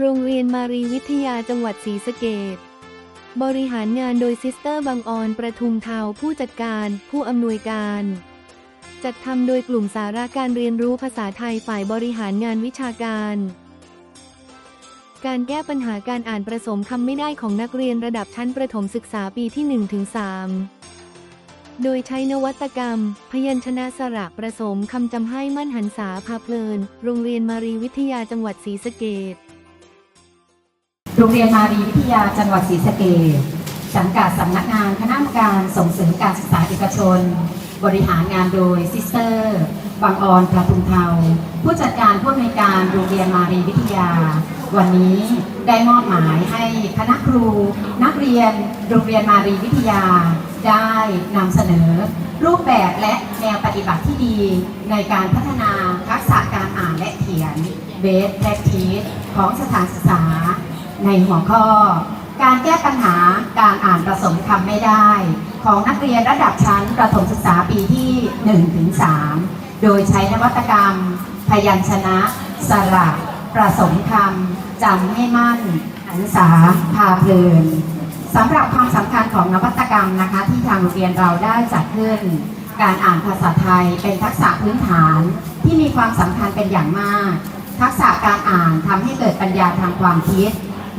โรงเรียนมารีวิทยาจังหวัดศรีสะเกษบริหารงานโดยซิสเตอร์บางออนประทุมเทาผู้จัดการ ผู้อำนวยการ จัดทำโดยกลุ่มสาระการเรียนรู้ภาษาไทยฝ่ายบริหารงานวิชาการ การแก้ปัญหาการอ่านประสมคำไม่ได้ของนักเรียนระดับชั้นประถมศึกษาปีที่ 1-3 โดยใช้นวัตกรรม พยัญชนะสระประสมคำจำให้มั่นหันษาพาเพลิน โรงเรียนมารีวิทยาจังหวัดศรีสะเกษ โรงเรียนมารีวิทยาจังหวัดศรีสะเกษสังกัดสำนักงานคณะกรรมการส่งเสริมการศึกษาเอกชน บริหารงานโดยซิสเตอร์บางออนประทุมเทาผู้จัดการผู้อำนวยการโรงเรียนมารีวิทยา วันนี้ได้มอบหมายให้คณะครู นักเรียนโรงเรียนมารีวิทยา ได้นำเสนอ รูปแบบและแนวปฏิบัติที่ดี ในการพัฒนาทักษะการอ่านและเขียน Best Practice ของสถานศึกษา ในหัวข้อ การแก้ปัญหาการอ่านผสมคำไม่ได้ ของนักเรียนระดับชั้นประถมศึกษาปีที่ 1-3 โดยใช้นวัตกรรม พยัญชนะ สระประสมคำจำให้มั่นหันษาพาเพลินสำหรับความสำคัญของนวัตกรรมนะคะ ที่ทางโรงเรียนเราได้จัดขึ้น การอ่านภาษาไทยเป็นทักษะพื้นฐานที่มีความสำคัญเป็นอย่างมาก ทักษะการอ่านทำให้เกิดปัญญาทางความคิด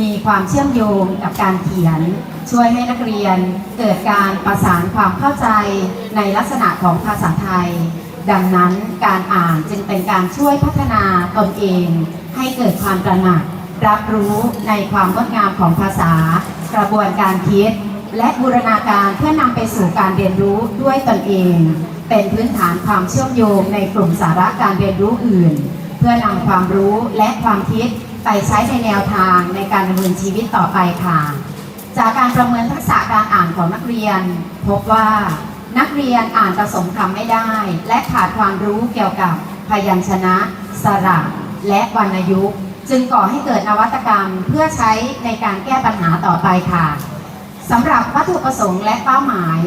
มีความเชื่อมโยงกับการเขียน ช่วยให้นักเรียนเกิดการประสานความเข้าใจในลักษณะของภาษาไทย ดังนั้นการอ่านจึงเป็นการช่วยพัฒนาตนเอง ให้เกิดความตระหนัก รับรู้ในความงดงามของภาษา กระบวนการคิด และบูรณาการเพื่อนำไปสู่การเรียนรู้ด้วยตนเอง เป็นพื้นฐานความเชื่อมโยงในกลุ่มสาระการเรียนรู้อื่น เพื่อนำความรู้และความคิด ไปใช้ในแนวทางในการดำเนินชีวิตต่อไปค่ะ จากการประเมินทักษะการอ่านของนักเรียน พบว่านักเรียนอ่านผสมคำไม่ได้ และขาดความรู้เกี่ยวกับพยัญชนะ สระและวรรณยุกต์จึงก่อให้เกิดนวัตกรรมเพื่อใช้ในการแก้ปัญหาต่อไปค่ะสำหรับวัตถุประสงค์และเป้าหมาย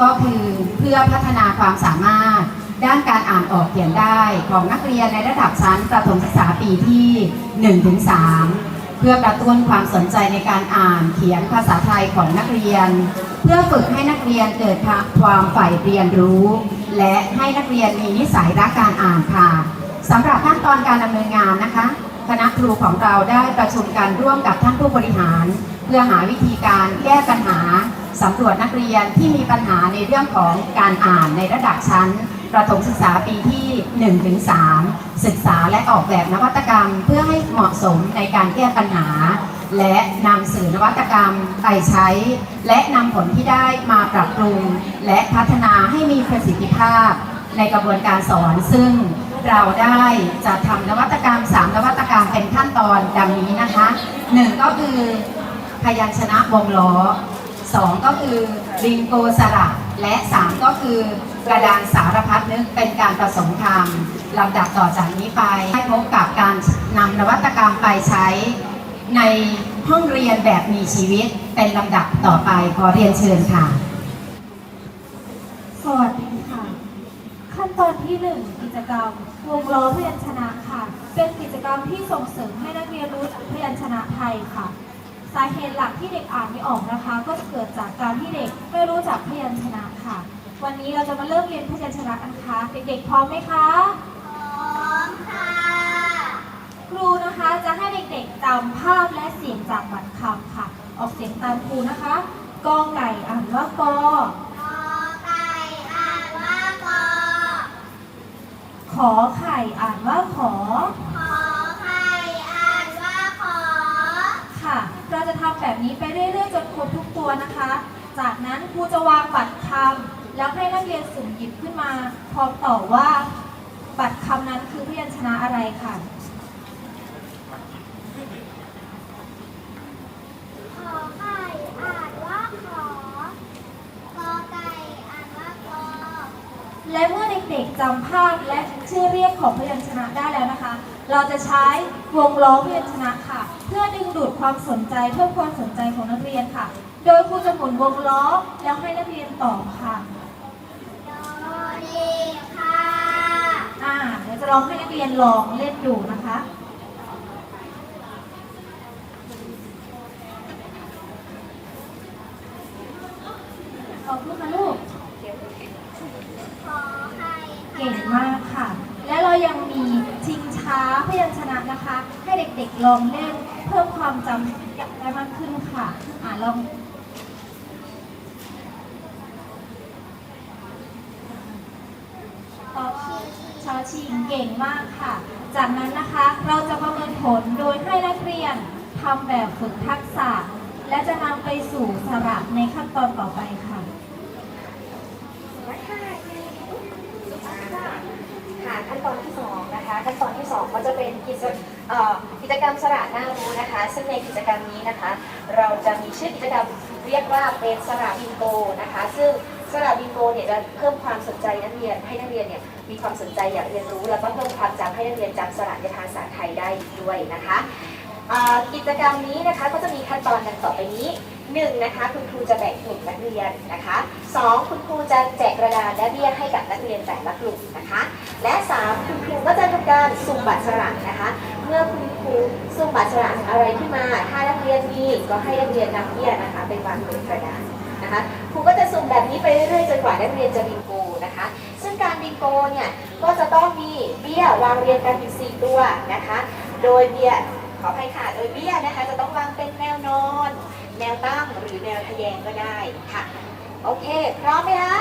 ก็คือเพื่อพัฒนาความสามารถ ด้านการอ่านออกเขียนได้ของนักเรียนในระดับชั้นประถมศึกษาปีที่ 1-3 เพื่อกระตุ้นความสนใจในการอ่านเขียนภาษาไทยของนักเรียน เพื่อฝึกให้นักเรียนเกิดความใฝ่เรียนรู้ และให้นักเรียนมีนิสัยรักการอ่านค่ะสำหรับขั้นตอนการดำเนินงานนะคะ คณะครูของเราได้ประชุมกันร่วมกับท่านผู้บริหาร เพื่อหาวิธีการแก้ปัญหาสำรวจนักเรียนที่มีปัญหาในเรื่องของการอ่านในระดับชั้น ประถมศึกษาปีที่ 1-3 ศึกษาและออกแบบนวัตกรรม เพื่อให้เหมาะสมในการแก้ปัญหา และนำสื่อนวัตกรรมไปใช้ และนำผลที่ได้มาปรับปรุง และพัฒนาให้มีประสิทธิภาพ ในกระบวนการสอนซึ่งเราได้จะทำนวัตกรรม 3 นวัตกรรมเป็นขั้นตอนดังนี้นะคะ 1 ก็คือพยัญชนะวงล้อ 2 ก็คือริงโกสระและ 3 ก็คือกระดานสารพัดนึกเป็นการผสมคำลำดับต่อจากนี้ไป ให้พบกับการนำนวัตกรรมไปใช้ในห้องเรียนแบบมีชีวิตเป็นลำดับต่อไปขอเรียนเชิญค่ะ สวัสดีค่ะ ขั้นตอนที่ 1 กิจกรรม วงล้อพยัญชนะค่ะ เป็นกิจกรรมที่ส่งเสริมให้นักเรียนรู้จักพยัญชนะไทยค่ะ สาเหตุหลักที่เด็กอ่านไม่ออกนะคะ ก็เกิดจากการที่เด็กไม่รู้จักพยัญชนะค่ะ วันนี้เราจะมาเริ่มเรียนพยัญชนะกันค่ะเด็กๆพร้อมไหมคะพร้อมค่ะครูนะคะจะให้เด็กๆจำภาพและเสียงจากบัตรคำค่ะ ออกเสียงตามครูนะคะกอไก่อ่านว่ากอขอไข่อ่านว่าขอ แบบนี้ไปเรื่อยๆจนครบทุกตัวนะคะ จากนั้นครูจะวางบัตรคำแล้วให้นักเรียนสุ่มหยิบขึ้นมาพร้อมตอบว่าบัตรคำนั้นคือพยัญชนะอะไรค่ะขอไข่อ่านว่าขอกอไก่อ่านว่ากอและเมื่อเด็กๆจำภาพและชื่อเรียกของพยัญชนะได้แล้วนะคะ เราจะใช้วงล้อเวียนชนะค่ะ เพื่อดึงดูดความสนใจเพิ่มความสนใจของนักเรียนค่ะ โดยครูจะหมุนวงล้อแล้วให้นักเรียนตอบค่ะโดเค่ะอ่าเดี๋ยวจะลองให้นักเรียนลองเล่นดูนะคะขอบคุณนะลูกเก่งมาก ให้เด็กๆลองเล่นเพิ่มความจำได้มากขึ้นค่ะ อ่าลองตอบชอชิงเก่งมากค่ะ จากนั้นนะคะเราจะประเมินผลโดยให้นักเรียนทำแบบฝึกทักษะ และจะนำไปสู่สระในขั้นตอนต่อไปค่ะ่ะขั้นตอนที่สองนะคะขั้นตอนที่สองก็จะเป็นกิจกิจกรรมสระน่ารู้นะคะ ซึ่งในกิจกรรมนี้นะคะ เราจะมีชื่อกิจกรรมเรียกว่าเป็นสระบิงโกนะคะ ซึ่งสระบิงโกเนี่ยจะเพิ่มความสนใจนักเรียนให้นักเรียนเนี่ยมีความสนใจอยากเรียนรู้ แล้วก็เพิ่มความจำให้นักเรียนจำสระในภาษาไทยได้ด้วยนะคะกิจกรรมนี้นะคะก็จะมีขั้นตอนดังต่อไปนี้หนึ่งนะคะคุณครูจะแบ่งกลุ่มนักเรียนนะคะสองคุณครูจะแจกกระดานและเบี้ยให้กับนักเรียนแต่ละกลุ่มนะคะ และ 3 คุณครูก็จะทำการสุ่มบัตรสลักนะคะ เมื่อคุณครูสุ่มบัตรสลักอะไรขึ้นมา ถ้านักเรียนมีก็ให้นักเรียนนำเบี้ยนะคะไปวางบนกระดานนะคะครูก็จะสุ่มแบบนี้ไปเรื่อยๆจนกว่านักเรียนจะบิงโกนะคะ ซึ่งการบิงโกเนี่ยก็จะต้องมีเบี้ยวางเรียงกันอยู่สี่ตัวนะคะ โดยเบี้ยขออภัยค่ะ โดยเบี้ยนะคะจะต้องวางเป็นแนวนอน แนวตั้งหรือแนวทะแยงก็ได้ค่ะ โอเค พร้อมไหมคะ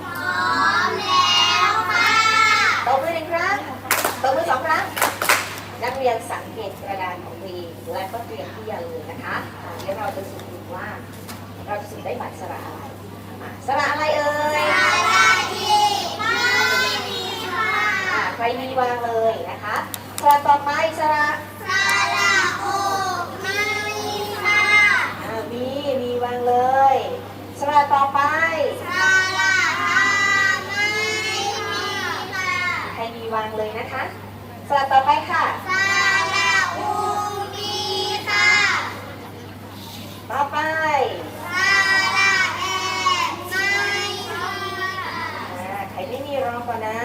พร้อมแล้วค่ะ ตบมือหนึ่งครั้งตบมือสองครั้ง นักเรียนสังเกตกระดานของตัวเองและก็เตรียมที่จะเลยนะคะอ่าเดี๋ยวเราจะสุ่มดูว่า เราจะสุ่มได้บัตรสระอะไรอ่าสระอะไรเอ่ย ที่ไม่มีค่ะ อ่าใครมี วางเลยนะคะสระต่อไปสระสระโอไม่มีค่ะอ่ามีมีวางเลยสระต่อไปสระอาไม่มีค่ะใครมีวางเลยนะคะสระต่อไปค่ะสระอูมีค่ะ ต่อไปสระแอไม่มีค่ะอ่าใครไม่มีรองก่อนนะ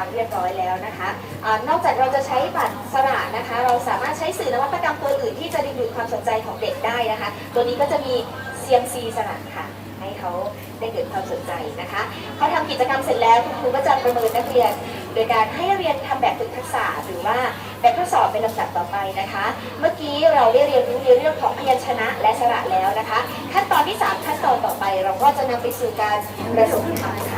รมเรียบร้อยแล้วนะคะอานอกจากเราจะใช้บัตรสระนะคะ เราสามารถใช้สื่อนวัตกรรมตัวอื่นที่จะดึงดูดความสนใจของเด็กได้นะคะ ตัวนี้ก็จะมี CMC สระค่ะ ให้เขาได้เกิดความสนใจนะคะเขาทำกิจกรรมเสร็จแล้วคุณครูก็จะประเมินนักเรียน โดยการให้เรียนทำแบบฝึกทักษะหรือว่าแบบทดสอบเป็นลำดับต่อไปนะคะ เมื่อกี้เราได้เรียนรู้ในเรื่องของพยัญชนะและสระแล้วนะคะ ขั้นตอนที่ 3 ขั้นตอนต่อไป เราก็จะนำไปสู่การประสมคำค่ะค่ะ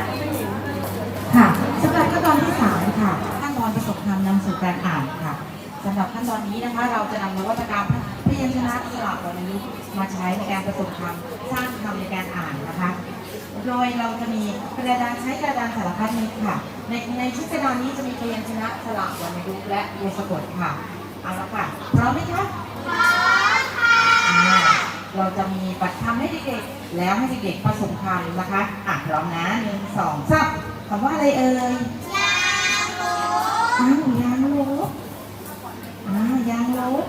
ค่ะขั้นตอนประสบคำนำสู่การอ่านค่ะสำหรับขั้นตอนนี้นะคะ เราจะนำนวัตกรรมพยัญชนะสลับวรรณยุกมาใช้ในการประสบคำสร้างคำในการอ่านนะคะ โดยเราจะมีกระดานใช้กระดานสารพัดนึกค่ะ ในในชุดกระดานนี้จะมีพยัญชนะสลับวรรณยุกและตัวสะกดค่ะเอาละค่ะพร้อมไหมคะพร้อมค่ะเราจะมีบัตรคำให้เด็กๆแล้วให้เด็กๆผสมคำนะคะอะพร้อมนะหนึ่งสองสามคำว่าอะไรเอ่ย อ้าวยางลบอ่ายางลบ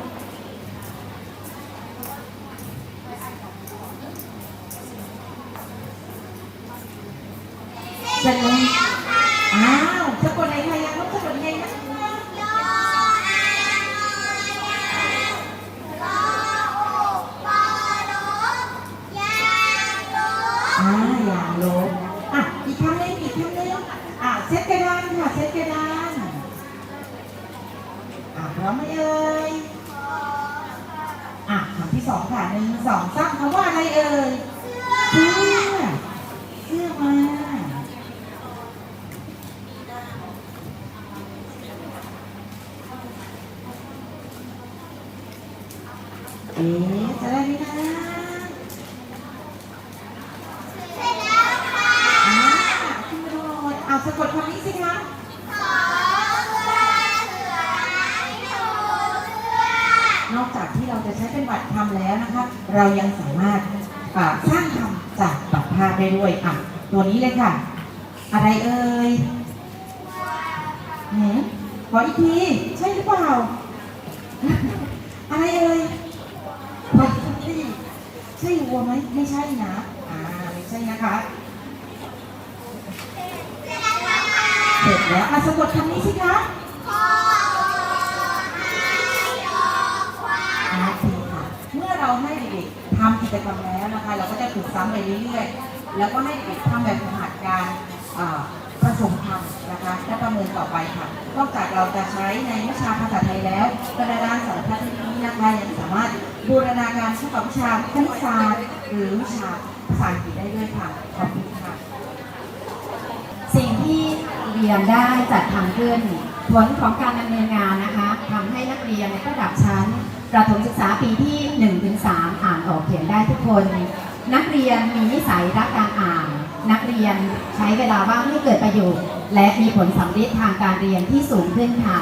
นึ่งสองสามคำว่าอะไรเอ่ยเสื้อเสื้อมาเอ๊ะจะได้ไหมนะอ่าขึ้นมาดูหน่อยอะสะกดคำนี้สิคะ จะใช้เป็นบัตรคำแล้วนะคะ เรายังสามารถสร้างคำจากบัตรภาพได้ด้วยอะตัวนี้เลยค่ะ อะไรเอ่ยหืมขออีกที ใช่หรือเปล่า อะไรเอ่ยใช่ใช่วัวไหมไม่ใช่นะอ่าไม่ใช่นะคะเสร็จแล้วอะสะกดคำนี้สิคะ ให้เด็กๆทำกิจกรรมแล้วนะคะ เราก็จะฝึกซ้ำไปเรื่อยๆ แล้วก็ให้เด็กทำแบบฝึกหัดการอ่าผสมคำนะคะและประเมินต่อไปค่ะ นอกจากเราจะใช้ในวิชาภาษาไทยแล้วกระดานสารพัดนี้นะคะยังสามารถบูรณาการเข้ากับวิชาคณิตศาสตร์หรือวิชาภาษาอังกฤษได้ด้วยค่ะขอบคุณค่ะ สิ่งที่เรียนได้จัดทำขึ้นผลของการดำเนินงานนะคะทำให้นักเรียนในระดับชั้น ประถมศึกษาปีที่1-3อ่านออกเขียนได้ทุกคน นักเรียนมีนิสัยรักการอ่าน นักเรียนใช้เวลาว่างให้เกิดประโยชน์และมีผลสำเร็จทางการเรียนที่สูงขึ้นค่ะ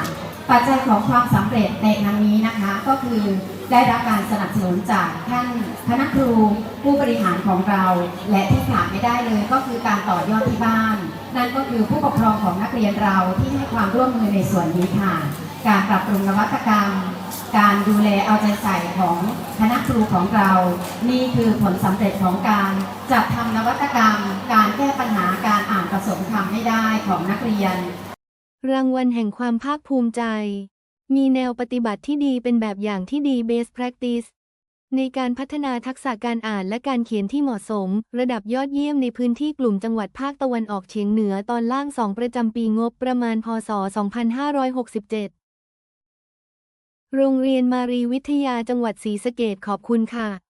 ปัจจัยของความสำเร็จในครั้งนี้นะคะ ก็คือได้รับการสนับสนุนจากท่านคณะครูผู้บริหารของเรา และที่ขาดไม่ได้เลยก็คือการต่อยอดที่บ้าน นั่นก็คือผู้ปกครองของนักเรียนเราที่ให้ความร่วมมือในส่วนนี้ค่ะ การปรับปรุงนวัตกรรม การดูแลเอาใจใส่ของคณะครูของเรา นี่คือผลสำเร็จของการจัดทำนวัตกรรม การแก้ปัญหาการอ่านผสมคำให้ได้ของนักเรียน รางวัลแห่งความภาคภูมิใจ มีแนวปฏิบัติที่ดีเป็นแบบอย่างที่ดี Best Practice ในการพัฒนาทักษะการอ่านและการเขียนที่เหมาะสม ระดับยอดเยี่ยมในพื้นที่กลุ่มจังหวัดภาคตะวันออกเฉียงเหนือตอนล่างสองประจำปีงบประมาณพศ 2567 โรงเรียนมารีวิทยาจังหวัดศรีสะเกดขอบคุณค่ะ